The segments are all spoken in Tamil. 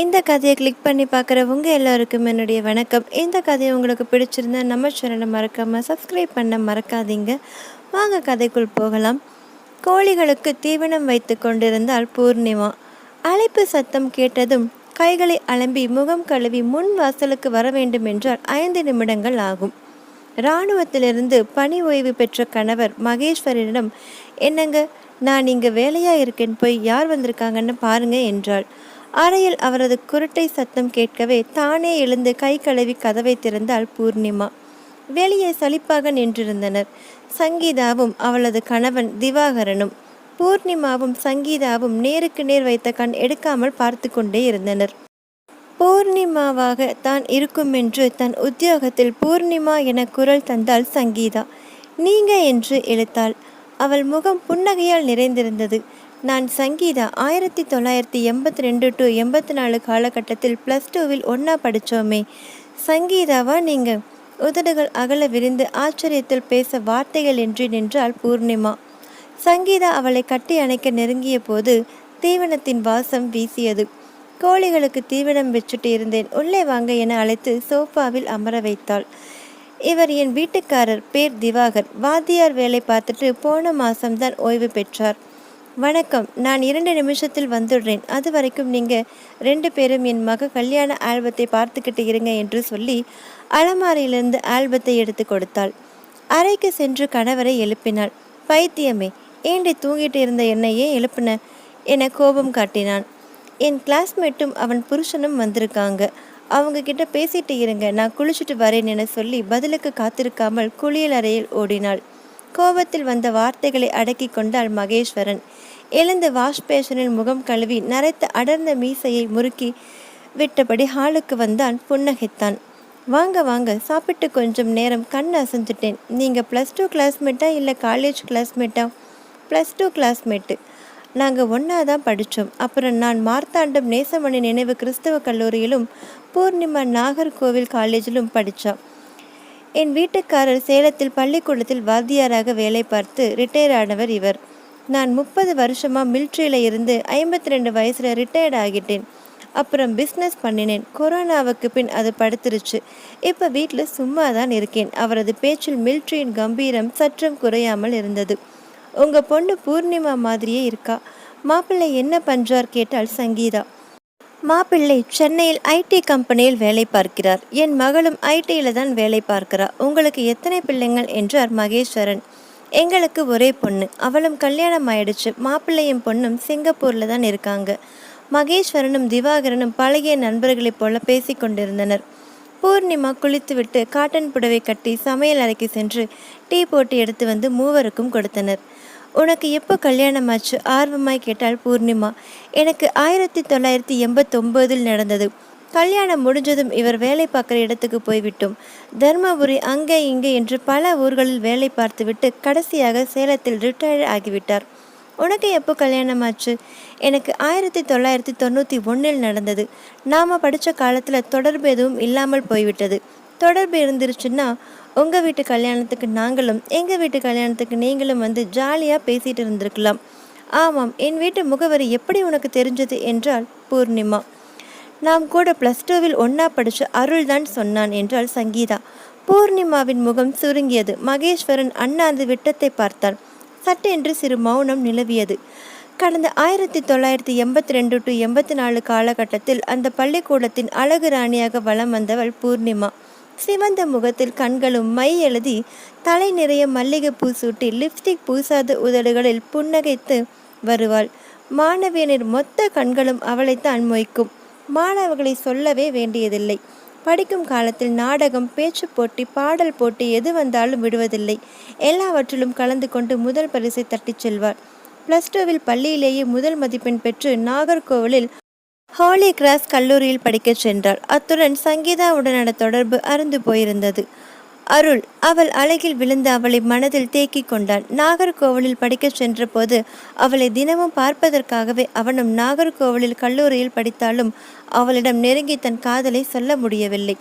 இந்த கதையை கிளிக் பண்ணி பார்க்குறவங்க எல்லாருக்கும் என்னுடைய வணக்கம். இந்த கதையை உங்களுக்கு பிடிச்சிருந்தா நம்ம சேனலை மறக்காமல் சப்ஸ்கிரைப் பண்ண மறக்காதீங்க. வாங்க கதைக்குள் போகலாம். கோழிகளுக்கு தீவனம் வைத்து கொண்டிருந்தால் பூர்ணிமா. அழைப்பு சத்தம் கேட்டதும் கைகளை அலம்பி முகம் கழுவி முன் வாசலுக்கு வர வேண்டும் என்றால் ஐந்து நிமிடங்கள் ஆகும். இராணுவத்திலிருந்து பணி ஓய்வு பெற்ற கணவர் மகேஸ்வரனிடம் என்னங்க நான் இங்கே வேலையாக இருக்கேன். போய் யார் வந்திருக்காங்கன்னு பாருங்க என்றாள். அறையில் அவரது குருட்டை சத்தம் கேட்கவே தானே எழுந்து கை கழுவி கதவை திறந்தாள் பூர்ணிமா. வெளியே சலிப்பாக நின்றிருந்தனர். சங்கீதாவும் அவளது கணவன் திவாகரனும் பூர்ணிமாவும் சங்கீதாவும் நேருக்கு நேர் வைத்த கண் எடுக்காமல் பார்த்து கொண்டே இருந்தனர். பூர்ணிமாவாக தான் இருக்குமென்று தன் உத்தியோகத்தில் பூர்ணிமா என குரல் தந்தாள் சங்கீதா. நீங்க என்று இழுத்தாள். அவள் முகம் புன்னகையால் நிறைந்திருந்தது. நான் சங்கீதா ஆயிரத்தி தொள்ளாயிரத்தி எண்பத்தி ரெண்டு டு எண்பத்தி நாலு காலகட்டத்தில் ப்ளஸ் டூவில் ஒன்றா படித்தோமே சங்கீதாவா நீங்கள் உதடுகள் அகல விரிந்து ஆச்சரியத்தில் பேச வார்த்தைகள் என்று நின்றாள் பூர்ணிமா. சங்கீதா அவளை கட்டி அணைக்க நெருங்கிய போது தீவனத்தின் வாசம் வீசியது. கோழிகளுக்கு தீவனம் வச்சுட்டு இருந்தேன். உள்ளே வாங்க என அழைத்து சோஃபாவில் அமர வைத்தாள். இவர் என் வீட்டுக்காரர் பேர் திவாகர். வாத்தியார் வேலை பார்த்துட்டு போன மாசம்தான் ஓய்வு பெற்றார். வணக்கம். நான் இரண்டு நிமிஷத்தில் வந்துடுறேன். அது வரைக்கும் நீங்கள் ரெண்டு பேரும் என் மக கல்யாண ஆல்பத்தை பார்த்துக்கிட்டு இருங்க என்று சொல்லி அலமாரியிலிருந்து ஆல்பத்தை எடுத்து கொடுத்தாள். அறைக்கு சென்று கணவரை எழுப்பினாள். பைத்தியமே ஏண்டி தூங்கிட்டு இருந்த என்னையே எழுப்பின? என கோபம் காட்டினான். என் கிளாஸ்மேட்டும் அவன் புருஷனும் வந்திருக்காங்க. அவங்க கிட்ட பேசிட்டு இருங்க. நான் குளிச்சுட்டு வரேன் என சொல்லி பதிலுக்கு காத்திருக்காமல் குளியல் அறையில் ஓடினாள். கோபத்தில் வந்த வார்த்தைகளை அடக்கி கொண்டாள் மகேஸ்வரன். எழுந்து வாஷ் பேஷனில் முகம் கழுவி நரைத்த அடர்ந்த மீசையை முறுக்கி விட்டபடி ஹாலுக்கு வந்தான் புன்னகைத்தான். வாங்க வாங்க சாப்பிட்டு கொஞ்சம் நேரம் கண் அசந்துட்டேன். நீங்கள் ப்ளஸ் டூ கிளாஸ்மேட்டா இல்லை காலேஜ் கிளாஸ்மேட்டா ப்ளஸ் டூ கிளாஸ்மேட்டு நாங்கள் ஒன்றா தான் படித்தோம் அப்புறம் நான் மார்த்தாண்டம் நேசமணி நினைவு கிறிஸ்தவ கல்லூரியிலும் பூர்ணிமா நாகர்கோவில் காலேஜிலும் படித்தான் என் வீட்டுக்காரர் சேலத்தில் பள்ளிக்கூடத்தில் வாத்தியாராக வேலை பார்த்து ரிட்டையர் ஆனவர் இவர். நான் முப்பது வருஷமாக மில்ட்ரியில் இருந்து ஐம்பத்தி ரெண்டு வயசில் ரிட்டையர்ட் ஆகிட்டேன். அப்புறம் பிஸ்னஸ் பண்ணினேன். கொரோனாவுக்கு பின் அது படுத்துருச்சு. இப்போ வீட்டில் சும்மா தான் இருக்கேன். அவரது பேச்சில் மில்ட்ரியின் கம்பீரம் சற்றும் குறையாமல் இருந்தது. உங்கள் பொண்ணு பூர்ணிமா மாதிரியே இருக்கா? மாப்பிள்ளை என்ன பண்ணுறார் கேட்டால் சங்கீதா. மாப்பிள்ளை சென்னையில் ஐடி கம்பெனியில் வேலை பார்க்கிறார். என் மகளும் ஐடியில் தான் வேலை பார்க்கிறார் உங்களுக்கு எத்தனை பிள்ளைங்கள் என்றார் மகேஸ்வரன். எங்களுக்கு ஒரே பொண்ணு. அவளும் கல்யாணம் ஆயிடுச்சு. மாப்பிள்ளையும் பொண்ணும் சிங்கப்பூரில் தான் இருக்காங்க. மகேஸ்வரனும் திவாகரனும் பழகிய நண்பர்களைப் போல பேசி கொண்டிருந்தனர். பூர்ணிமா குளித்துவிட்டு காட்டன் புடவை கட்டி சமையல் அறைக்கு சென்று டீ போட்டு எடுத்து வந்து மூவருக்கும் கொடுத்தனர். உனக்கு எப்போ கல்யாணம் ஆச்சு ஆர்வமாய் கேட்டாள் பூர்ணிமா. எனக்கு ஆயிரத்தி தொள்ளாயிரத்தி எண்பத்தொம்போதில் நடந்தது. கல்யாணம் முடிஞ்சதும் இவர் வேலை பார்க்குற இடத்துக்கு போய்விட்டோம். தர்மபுரி அங்கே இங்கே என்று பல ஊர்களில் வேலை பார்த்துவிட்டு கடைசியாக சேலத்தில் ரிட்டையர் ஆகிவிட்டார். உனக்கு எப்போ கல்யாணம் ஆச்சு எனக்கு ஆயிரத்தி தொள்ளாயிரத்தி தொண்ணூற்றி ஒன்றில் நடந்தது. நாம் படித்த காலத்தில் தொடர்பு எதுவும் இல்லாமல் போய்விட்டது. தொடர்பு இருந்துருச்சுன்னா உங்கள் வீட்டு கல்யாணத்துக்கு நாங்களும் எங்கள் வீட்டு கல்யாணத்துக்கு நீங்களும் வந்து ஜாலியாக பேசிகிட்டு இருந்திருக்கலாம். ஆமாம் என் வீட்டு முகவரி எப்படி உனக்கு தெரிஞ்சது என்றால் பூர்ணிமா. நாம் கூட ப்ளஸ் டூவில் ஒன்றா படித்து அருள் தான் சொன்னான் என்றாள் சங்கீதா. பூர்ணிமாவின் முகம் சுருங்கியது. மகேஸ்வரன் அண்ணாந்து விட்டத்தை பார்த்தார் சட்டென்று சிறு மௌனம் நிலவியது. கடந்த ஆயிரத்தி தொள்ளாயிரத்தி எண்பத்தி ரெண்டு டு எண்பத்தி நாலு காலகட்டத்தில் அந்த பள்ளிக்கூடத்தின் அழகு ராணியாக வலம் வந்தவள் பூர்ணிமா. சிவந்த முகத்தில் கண்களும் மை எழுதி தலை நிறைய மல்லிகைப்பூ சூட்டி லிப்ஸ்டிக் பூசாத உதடுகளில் புன்னகைத்து வருவாள். மாணவியனின் மொத்த கண்களும் அவளைத்தான் மொய்க்கும். மாணவர்களை சொல்லவே வேண்டியதில்லை. படிக்கும் காலத்தில் நாடகம் பேச்சு போட்டி பாடல் போட்டி எது வந்தாலும் விடுவதில்லை. எல்லாவற்றிலும் கலந்து கொண்டு முதல் பரிசை தட்டிச் செல்வார் பிளஸ் டூவில் பள்ளியிலேயே முதல் மதிப்பெண் பெற்று நாகர்கோவிலில் ஹாலி கிராஸ் கல்லூரியில் படிக்கச் சென்றாள். அத்துடன் சங்கீதாவுடனான தொடர்பு அருந்து போயிருந்தது. அருள் அவள் அழகில் விழுந்து அவளை மனதில் தேக்கிக் கொண்டான் நாகர்கோவிலில் படிக்கச் சென்றபோது அவளை தினமும் பார்ப்பதற்காகவே அவனும் நாகர்கோவிலில் கல்லூரியில் படித்தாலும் அவளிடம் நெருங்கி தன் காதலை சொல்ல முடியவில்லை.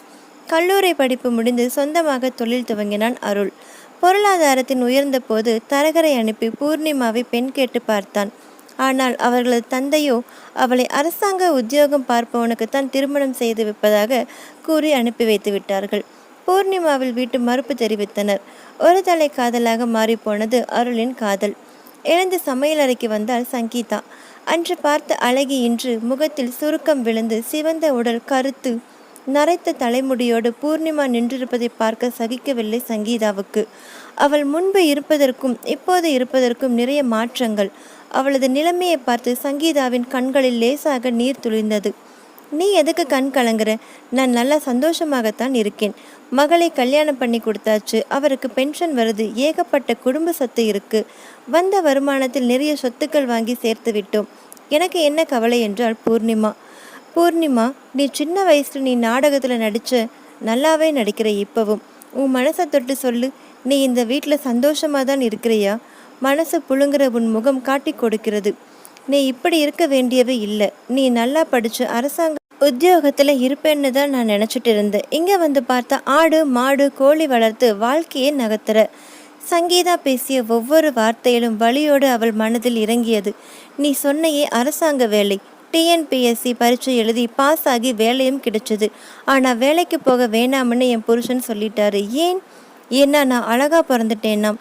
கல்லூரி படிப்பு முடிந்து சொந்தமாக தொழில் துவங்கினான் அருள். பொருளாதாரத்தின் உயர்ந்த போது தரகரை அனுப்பி பூர்ணிமாவை பெண் கேட்டு பார்த்தான். ஆனால் அவர்களது தந்தையோ அவளை அரசாங்க உத்தியோகம் பார்ப்பவனுக்கு தான் திருமணம் செய்து வைப்பதாக கூறி அனுப்பி வைத்து விட்டார்கள். பூர்ணிமாவில் வீட்டு மறுப்பு தெரிவித்தனர். ஒரு தலை காதலாக மாறிப்போனது அருளின் காதல். எழுந்து சமையலறைக்கு வந்தாள் சங்கீதா. அன்று பார்த்த அழகி இன்று முகத்தில் சுருக்கம் விழுந்து சிவந்த உடல் கருத்து நரைத்த தலைமுடியோடு பூர்ணிமா நின்றிருப்பதை பார்க்க சகிக்கவில்லை சங்கீதாவுக்கு. அவள் முன்பு இருப்பதற்கும் இப்போது இருப்பதற்கும் நிறைய மாற்றங்கள். அவளது நிலைமையை பார்த்து சங்கீதாவின் கண்களில் லேசாக நீர் துளிர்ந்தது. நீ எதுக்கு கண் கலங்குற? நான் நல்லா சந்தோஷமாகத்தான் இருக்கேன். மகளை கல்யாணம் பண்ணி கொடுத்தாச்சு. அவருக்கு பென்ஷன் வருது. ஏகப்பட்ட குடும்ப சொத்து இருக்கு. வந்த வருமானத்தில் நிறைய சொத்துக்கள் வாங்கி சேர்த்து விட்டோம். எனக்கு என்ன கவலை? என்றால் பூர்ணிமா. பூர்ணிமா நீ சின்ன வயசுல நீ நாடகத்தில் நடிச்ச நல்லாவே நடிக்கிற இப்பவும். உன் மனசை தொட்டு சொல்லு. நீ இந்த வீட்டில் சந்தோஷமாக தான் இருக்கிறியா? மனசு புழுங்குற உன் முகம் காட்டி கொடுக்கிறது. நீ இப்படி இருக்க வேண்டியவை இல்லை. நீ நல்லா படிச்சு அரசாங்க உத்தியோகத்தில் இருப்பேன்னு தான் நான் நினச்சிட்டு இருந்தேன். இங்கே வந்து பார்த்தா ஆடு மாடு கோழி வளர்த்து வாழ்க்கையை நகர்த்துற. சங்கீதா பேசிய ஒவ்வொரு வார்த்தையிலும் வழியோடு அவள் மனதில் இறங்கியது. நீ சொன்னையே அரசாங்க வேலை. டிஎன்பிஎஸ்சி பரீட்சை எழுதி பாஸ் ஆகி வேலையும் கிடைச்சது. ஆனால் வேலைக்கு போக வேணாம்னு என் புருஷன் சொல்லிட்டாரு. ஏன்? ஏன்னா நான் அழகா பிறந்துட்டேன்னா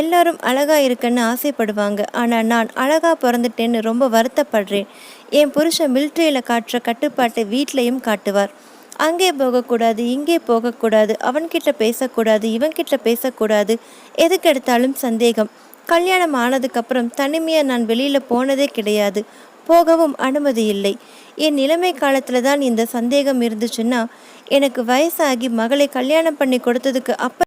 எல்லாரும் அழகா இருக்கன்னு ஆசைப்படுவாங்க. ஆனால் நான் அழகா பிறந்துட்டேன்னு ரொம்ப வருத்தப்படுறேன். என் புருஷன் மிலிட்ரியில் காட்டுற கட்டுப்பாட்டை வீட்லேயும் காட்டுவார். அங்கே போகக்கூடாது இங்கே போகக்கூடாது அவன்கிட்ட பேசக்கூடாது இவன்கிட்ட பேசக்கூடாது எதுக்கு எடுத்தாலும் சந்தேகம். கல்யாணம் ஆனதுக்கப்புறம் தனிமையாக நான் வெளியில் போனதே கிடையாது. போகவும் அனுமதி இல்லை. என் நிலைமை காலத்தில் தான் இந்த சந்தேகம் இருந்துச்சுன்னா எனக்கு வயசாகி மகளை கல்யாணம் பண்ணி கொடுத்ததுக்கு அப்ப